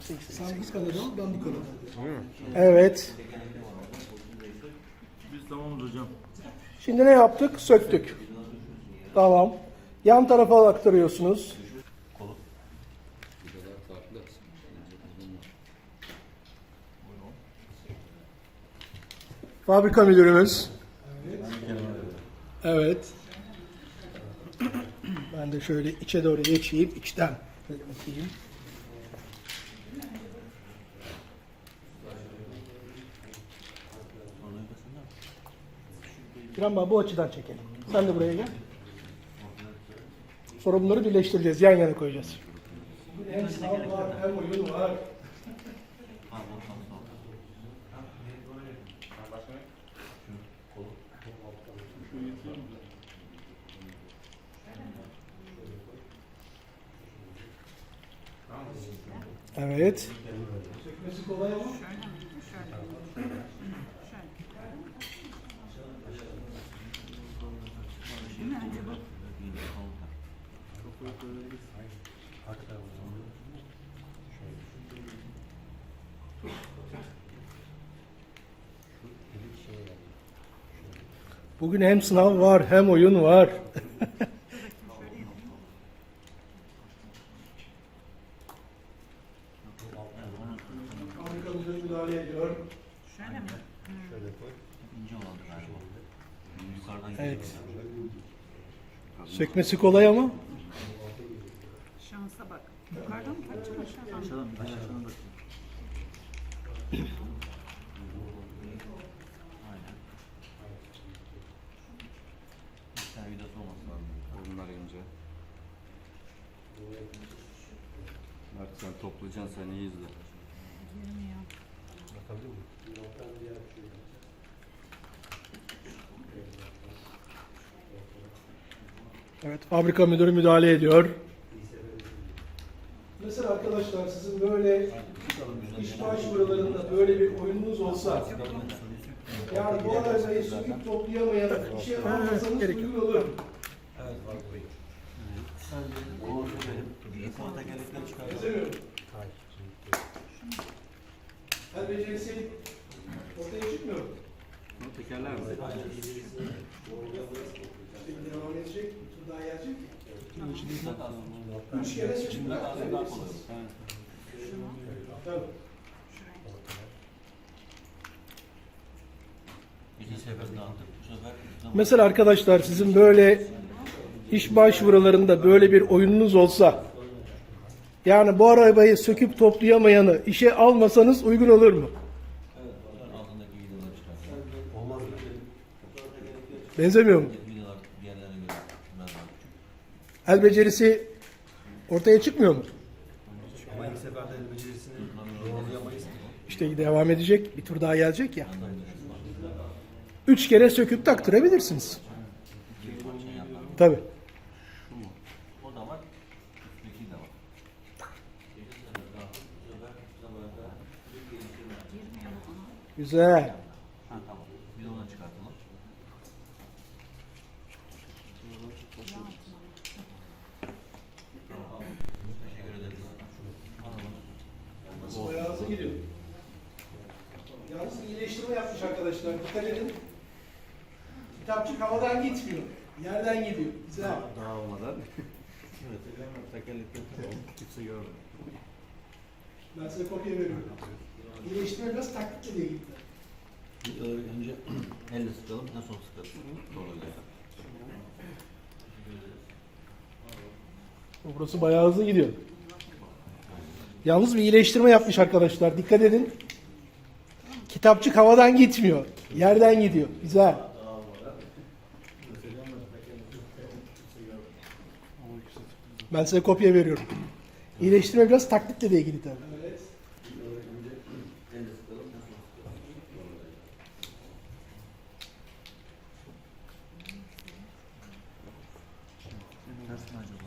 Sen kadar ama ben bu kadar. Evet. Biz tamamız hocam. Şimdi ne yaptık? Söktük. Tamam. Yan tarafa aktarıyorsunuz. Fabrika müdürümüz. Evet. Ben de şöyle içe doğru geçeyim. içten. Bakayım. İrem Baba bu açıdan çekelim. Sen de buraya gel. Sonra birleştireceğiz. Yan yana koyacağız. Hem sınav var, hem oyun var. Evet. Sökmesi kolay ama. Bugün hem sınav var hem oyun var. İnce galiba. Yukarıdan Evet. Sökmesi kolay ama. Yukarıdan mı kaçacak aşağıdan mı? Aşağıdan aşağıdan sen toplayacaksın sen iyi izle. Evet, fabrika müdürü müdahale ediyor. Mesela arkadaşlar sizin böyle iş başvurularında böyle bir oyununuz olsa yani bu arayı söküp toplayamayan işe almasanız gerek yok. uygun olur. O benim. İlk orta geldikleri çıkardım. Benzemiyor. Her becerisi ortaya çıkmıyor. Bu tekerler mi? Şimdi devam edecek, bir tur daha gelecek. Zaten Üç kere söküp Şimdi Mesela arkadaşlar sizin böyle iş başvurularında böyle bir oyununuz olsa yani bu arabayı söküp toplayamayanı işe almasanız uygun olur mu? Benzemiyor mu? El becerisi ortaya çıkmıyor mu? Ama ilk becerisini doğrulayamayız. İşte devam edecek, bir tur daha gelecek ya. Üç kere söküp taktırabilirsiniz. Tabii. Güzel. Ha tamam. Bir de onu çıkartalım. Teşekkür ederiz. Bayağı hızlı gidiyor. Yalnız iyileştirme yapmış arkadaşlar. Dikkat edin. Kitapçık havadan gitmiyor. Yerden gidiyor. Güzel. Daha olmadan. evet. Tekerlekleri tamam. Kimse görmüyor. Ben size kopya veriyorum. İyileştirme biraz taktikle de ilgili. Vidaları önce elle sıkalım, en son sıkalım. Gidelim. Burası bayağı hızlı gidiyor. Yalnız bir iyileştirme yapmış arkadaşlar. Dikkat edin. Kitapçık havadan gitmiyor. Yerden gidiyor. Güzel. Ben size kopya veriyorum. İyileştirme biraz taktikle de ilgili tabii. Evet. Elle sıkalım, en son sıkalım. Ters mi acaba?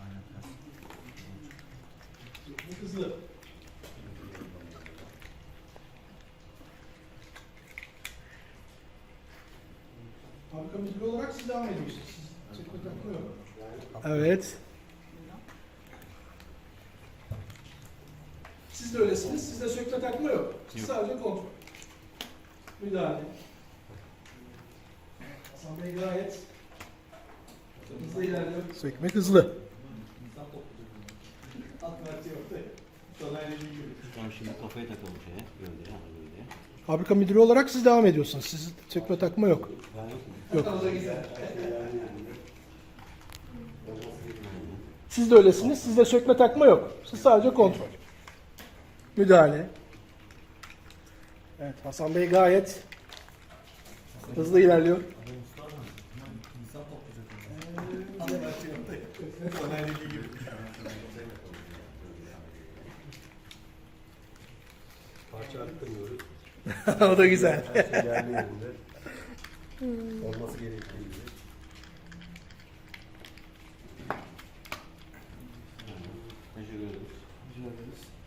Aynen ters. Hızlı. Fabrika müdürü olarak siz devam ediyorsunuz. Siz çekme takmıyor. Evet. Siz de öylesiniz. Sizde sökme takma yok. Yok. Sadece kontrol. Müdahale. Hasan Bey gayet hızlı ilerliyor. Sökmek hızlı. Tamam şimdi kafayı takalım şeye. Gövdeye. Ha, gövdeye. Fabrika müdürü olarak siz devam ediyorsunuz. Siz sökme takma yok. Yok. Siz de öylesiniz. Sizde sökme takma yok. Siz sadece kontrol. Müdahale. Evet Hasan Bey gayet hızlı ilerliyor. Parça arttırmıyoruz. o da güzel. Olması gerektiği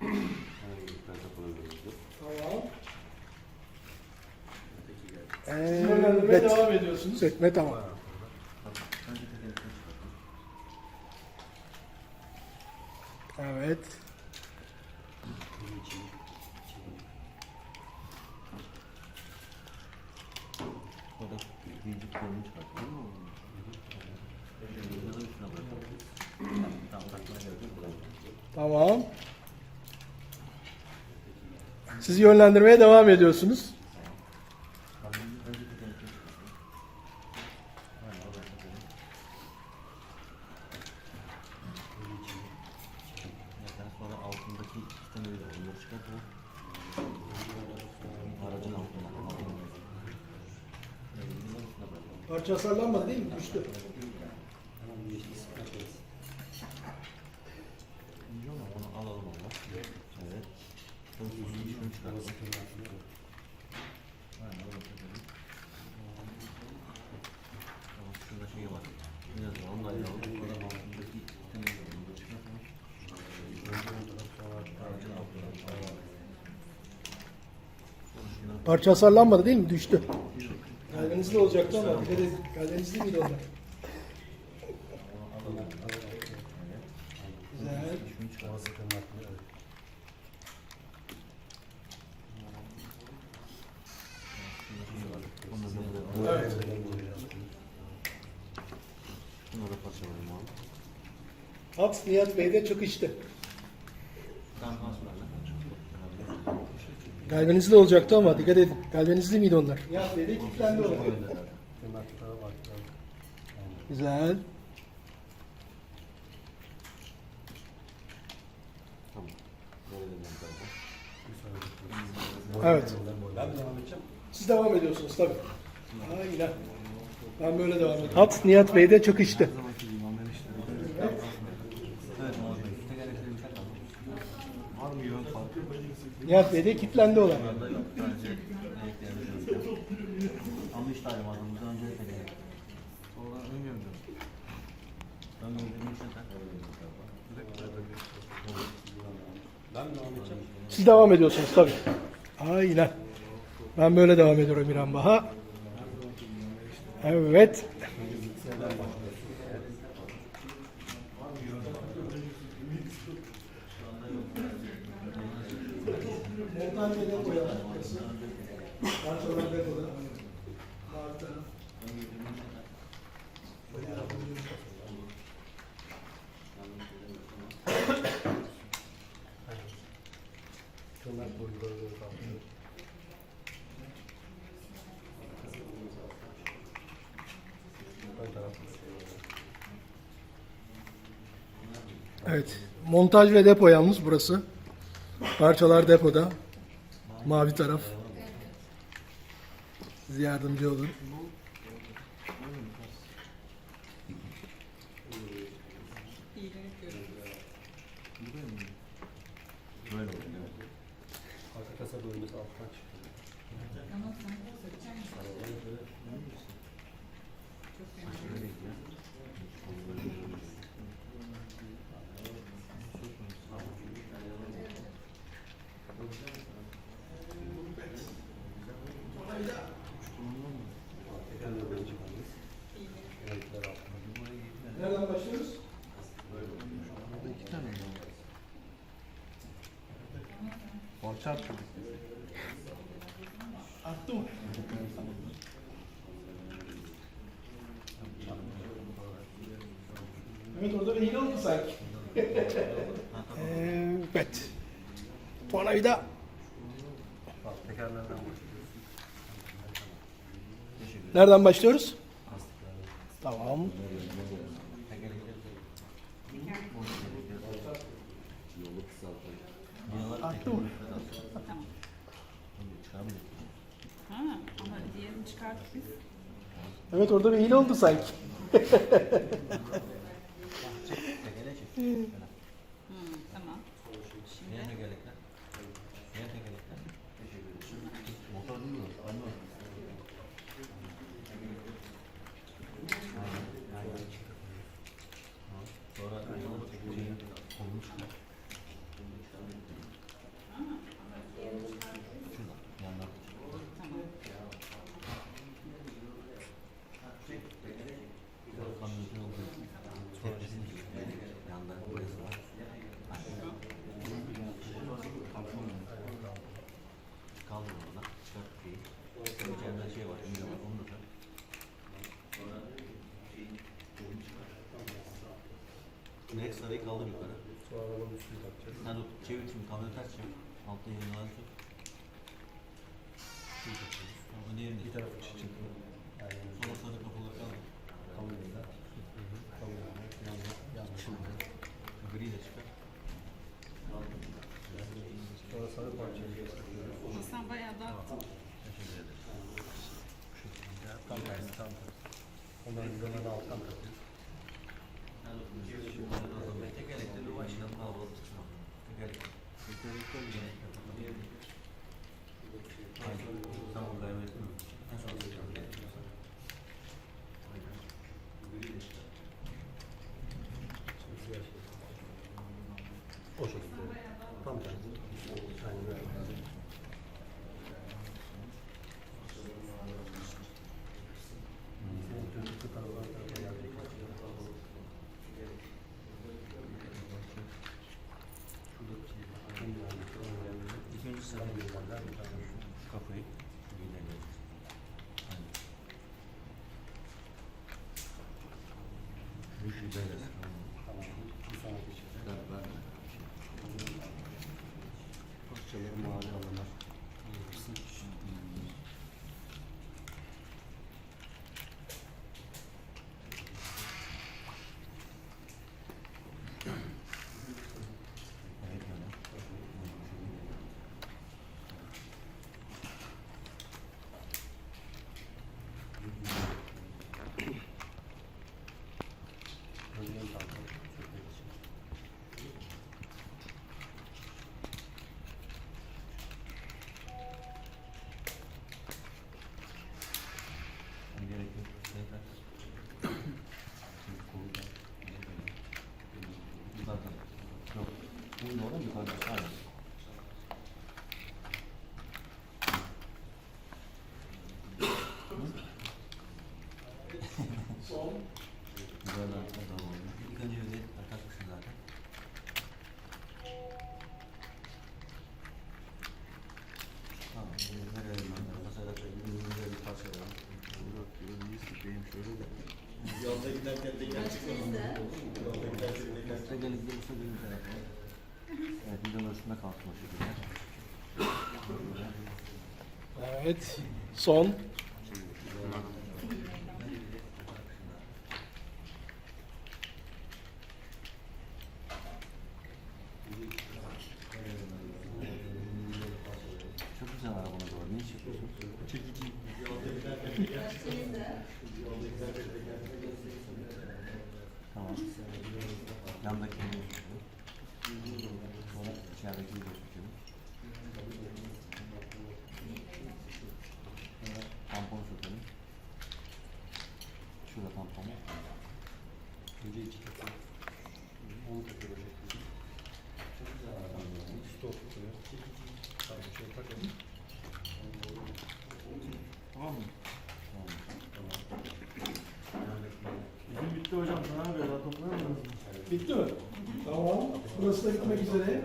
Herhangi bir kayıt yapılabilir. Tamam. Evet. devam ediyorsunuz. Sökme tamam. Tamam. Siz yönlendirmeye devam ediyorsunuz. Önce tekerlekleri çıkartalım. Aynen oradan çıkartalım. Zaten sonra altındaki iki tane de onları çıkartalım. Aracın altından. Evet, bunların üstüne bırakalım. Parça hasarlanmadı değil mi? Düştü. İyi ama onu alalım onu. Evet. Şunu şunu şunu çıkartalım. Aynen öyle yapalım. Tamam şurada şey var. Biraz da onu da ayıralım. Sonra altındaki iki tane de onları çıkartalım. Aracın altından. Sonra şunları Parça hasarlanmadı değil mi? Düştü. Kalbinizde olacaktı ama dikkat edin. Kalbinizde miydi onlar? Güzel. Hat Nihat Bey'de. Tamam hasbihal. Galvanizli olacaktı ama dikkat edin. Galvanizli miydi onlar? Nihat Bey'de kilitlendi. Güzel. Evet. Siz devam ediyorsunuz tabii. Aynen. Ben böyle devam ediyorum. Hat Nihat Bey'de çıkıştı. Evet Muhammed Bey. Tekerlekleri takalım. Var mı yön farkı? Nihat Bey'de kilitlendi olan. Burada yok. Sadece eleklerini şöyle. Ama önce. Sonra ön. Ön. Siz devam ediyorsunuz tabii. Aynen. Ben böyle devam ediyorum İrem Baha. Evet. Evet. Montaj ve depo yalnız burası. Parçalar depoda. Mavi taraf. Siz yardımcı olun. Böyle oluyor. Kasa bölmesi alttan çıkıyor. Tekrar bölme çıkarız. Renkler altında. Nereden başlıyoruz? Burada iki tane var. Tamam çarp. Arttı mı? Evet orada bir hile oldu sanki. evet. Tornavida. Bak tekerlerden başlıyoruz. Nereden başlıyoruz? Tamam. Arttı mı? Tamam. Çıkarmayacak. Ha, ama diğerini çıkarttık biz. Evet orada bir hile oldu sanki. Tekele çek. Hmm, tamam. Niye Şimdi tekerlekler? Niye tekerlekler? Motor değil mi? Anne. Aynen, aynen. Ha, Sonra şeyin kolunu çıkar. Şurada, yandan. tamam. Kamyoncu olduğu için tepesini çıkıyor. Yandan burası var. Kaldır oradan, çıkart şeyi. İçeride şey var, imza var, onu da tak. Direkt sarıyı kaldır yukarı. Sonra arabanın üstünü takacağız. Sen tut, çevir şimdi kamyonu ters çevir. Altta yayınları tut. Şunu tutuyoruz. Ama diğerini de Bir tarafı. Yani Sonra sarı kafaları kaldır. kamyonda. Kamyonda. Yanına. Yanına. Gri de çıkar. Sonra sarı parçayı gösteriyoruz. Ama sen bayağı dağıttın. Teşekkür ederim. Tam tersi tam tersi. Onların üzerine de alttan takıyoruz. Tekerlekleri başlayalım. Kalabalık tutma. Tekerlek. Aynen. Tamam gayret mi? En son tekerlek. Şimdi siyah şey. O şekilde. Tam tersi. Aynen öyle. Senin çocuklu tarafa tarafa gelecek. Şurada bir şey var. Hem de yani şu an yani İlk önce sana sarı gelirler, bir tane şu. şu kafayı şu ilerle. Aynen. Bu şu böyle. Tamam. Bir sonraki şey. Parçaları mavi alanlar. Evet öyle. Önleyen tampon sökmek için. Hani gerek yok. Tekrar. Şimdi kolu da. Yukarıdan. Yok. Ne oğlum yukarıdan. Aynen. Da oldu. İlk önce bir de takmışsın zaten. Tamam. Bunu nereye gönderelim? Mesela bir bir parça var. Yok, yok, iyi sıkayım şöyle de. Yolda giderken teker çıkmadı. Yolda giderken de üste Evet, videonun üstünde kalsın o şekilde. Evet. Son. Çok güzel arabana doğru. Ne iş yapıyorsun? Çekici. Tamam. Yandaki Sonra içerideki de sökelim. Sonra tamponu sökelim. Şurada tamponu. Önce iki takıyor. Onu takıyor o şekilde. Stop tutuyor. Tamam, şöyle takalım. Tamam mı? Bizim bitti hocam. Sana ne kadar toplayalım mı? Bitti mi? Tamam. Burası da bitmek üzere.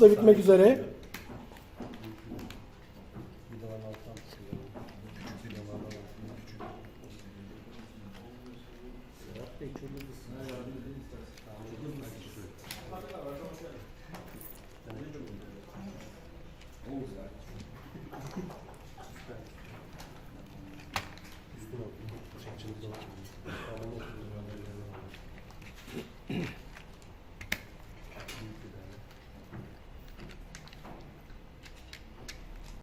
Da bitmek üzere. Thank you.